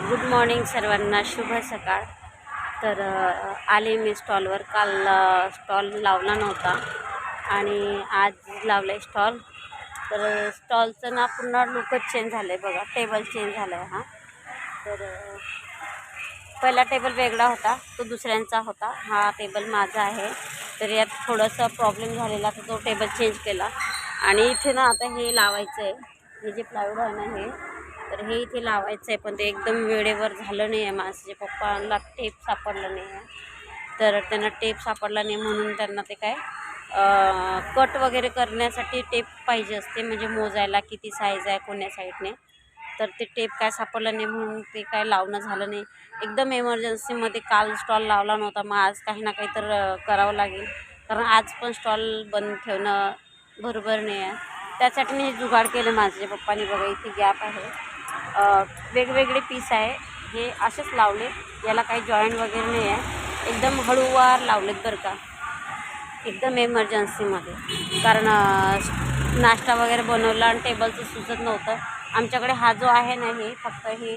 Good morning सर्वांना शुभ सकाळ. तर आले मी स्टॉलवर. काल स्टॉल लावला नव्हता आणि आज लावला आहे स्टॉल. तर स्टॉलचं ना पूर्ण लुकच चेंज झालं आहे बघा. टेबल चेंज झालं आहे हा. तर पहिला टेबल वेगळा होता तो दुसऱ्यांचा होता. हा टेबल माझा आहे. तर यात थोडंसं प्रॉब्लेम झालेला तर तो टेबल चेंज केला. आणि इथे ना आता हे लावायचं आहे हे जे प्लायवूड आहे ना हे तर हे इथे लावायचं आहे पण ते एकदम वेळेवर झालं नाही आहे माझे पप्पाला टेप सापडलं नाही आहे तर त्यांना टेप सापडला नाही म्हणून त्यांना ते काय कट वगैरे करण्यासाठी टेप पाहिजे असते म्हणजे मोजायला किती साईज आहे कोण्या साईडने तर ते टेप काय सापडलं नाही म्हणून ते काय लावणं झालं नाही. एकदम एमर्जन्सीमध्ये काल स्टॉल लावला नव्हता मग आज काही ना काही तर करावं लागेल. कारण आज पण स्टॉल बंद ठेवणं बरोबर नाही आहे त्यासाठी मी हे जुगाड केलं माझे पप्पानी बघा इथे गॅप आहे. वेगवेगळे पीस आहे. हे असेच लावले. याला काही जॉईंट वगैरे नाही आहे एकदम हळूवार लावलेत बरं का. एकदम एमर्जन्सीमध्ये कारण नाश्ता वगैरे बनवला आणि टेबलचं सुचत नव्हतं. आमच्याकडे हा जो आहे ना हे फक्त हे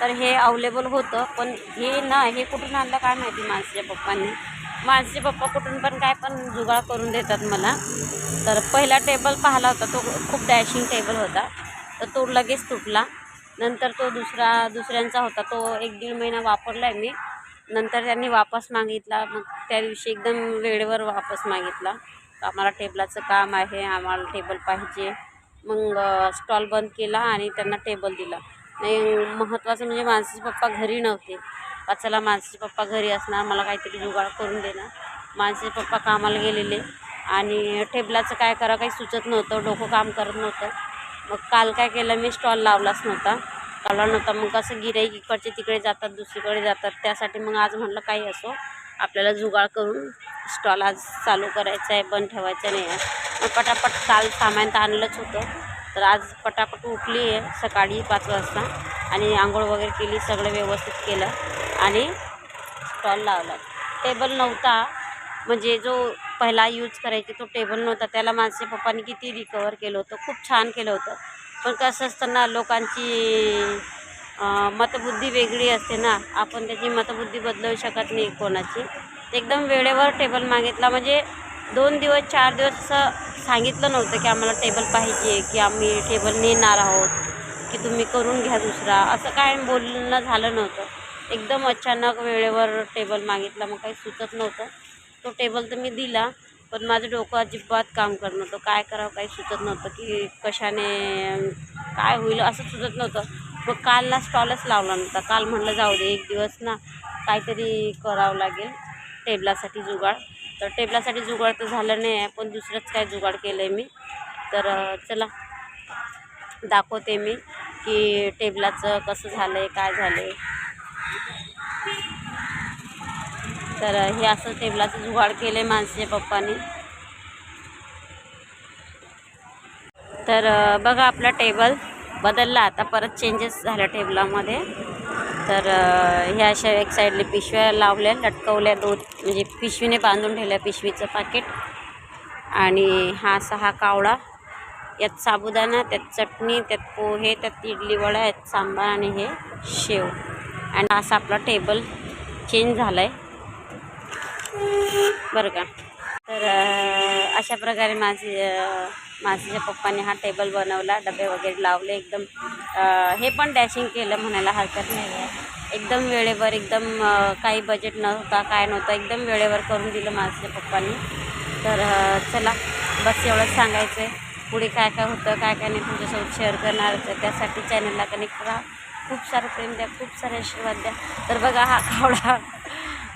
तर हे अवेलेबल होतं. पण हे ना हे कुठून आणलं काय माहिती माझ्या पप्पांनी. माझे पप्पा कुठून पण काय पण जुगाड करून देतात मला. तर पहिला टेबल पाहिला होता. तो खूप डॅशिंग टेबल होता. तर तो लगेच तुटला. नंतर तो दुसरा दुसऱ्यांचा होता. तो एक दीड महिना वापरला आहे मी. नंतर त्यांनी वापस मागितला. मग त्या दिवशी एकदम वेळेवर वापस मागितला. आम्हाला टेबलाचं काम आहे. आम्हाला टेबल पाहिजे. मग स्टॉल बंद केला आणि त्यांना टेबल दिला. नाही महत्त्वाचं म्हणजे माझे पप्पा घरी नव्हते. का चला माझे पप्पा घरी असणार. मला काहीतरी जुगाड करून देणार. मानसीचे पप्पा कामाला गेलेले. आणि टेबलाचं काय करा काही सुचत नव्हतं. डोकं काम करत नव्हतं. मग काल काय केलं मी स्टॉल लावलाच नव्हता. लावला नव्हता मग कसं गिराईक इकडचे तिकडे जातात दुसरीकडे जातात. त्यासाठी मग आज म्हटलं काही असो आपल्याला जुगाड करून स्टॉल आज चालू करायचा आहे बंद ठेवायचा नाही आहे. मग पटापट काल सामान तर आणलंच होतं. तर आज पटापट उठली आहे सकाळी पाच वाजता. आणि आंघोळ वगैरे केली सगळं व्यवस्थित केलं. आणि स्टॉल लावला. टेबल नव्हता. म्हणजे जो पहिला यूज करायचे तो टेबल नव्हता. त्याला माझे पप्पांनी किती रिकवर केलं होतं खूप छान केलं होतं. पण कसं असतं ना लोकांची मतबुद्धी वेगळी असते ना. आपण त्याची मतबुद्धी बदलवू शकत नाही कोणाची. एकदम वेळेवर टेबल मागितला. म्हणजे दोन दिवस चार दिवस असं सांगितलं नव्हतं की आम्हाला टेबल पाहिजे की आम्ही टेबल नेणार आहोत की तुम्ही करून घ्या दुसरा. असं काय बोलणं झालं नव्हतं. एकदम अचानक वेळेवर टेबल मागितला. मग काही सुचत नव्हतं. तो टेबल तर मी दिला पण माझं डोकं अजिबात काम करत नव्हतं. काय करावं काही सुचत नव्हतं की कशाने काय होईल असं सुचत नव्हतं. मग कालला स्टॉलच लावला नव्हता. काल म्हटलं जाऊ दे एक दिवस ना काहीतरी करावं लागेल टेबलासाठी जुगाड. तर टेबलासाठी जुगाड तर झालं नाही आहे पण दुसरंच काय जुगाड केलं आहे मी. तर चला दाखवते मी की टेबलाचं कसं झालं आहे काय झालं आहे तर हे असं टेबलाचं जुगाड केलं आहे माझ्या पप्पाने. तर बघा आपला टेबल बदलला. आता परत चेंजेस झाल्या टेबलामध्ये. तर ह्या अशा एक साईडला पिशव्या लावल्या लटकवल्या दोन म्हणजे पिशवीने बांधून ठेवल्या पिशवीचं पाकिट आणि हा असा हा कावळा यात साबुदाणा त्यात चटणी त्यात पोहे त्यात इडली वडा यात सांबार आणि हे शेव. आणि असा आपला टेबल चेंज झाला आहे बरं का. तर अशा प्रकारे माझे अं, माझ्या पप्पाने हा टेबल बनवला डबे वगैरे लावले एकदम हे पण डॅशिंग केलं म्हणायला हरकत नाही आहे. एकदम वेळेवर एकदम काही बजेट नव्हता काय नव्हतं एकदम वेळेवर करून दिलं माझ्या पप्पांनी. तर चला बस एवढंच सांगायचं आहे पुढे काय काय होतं काय काय नाही तुमच्यासोबत शेअर करणार त्यासाठी चॅनलला कनेक्ट राहा खूप सारं प्रेम द्या खूप सारे आशीर्वाद द्या. तर बघा हा कावडा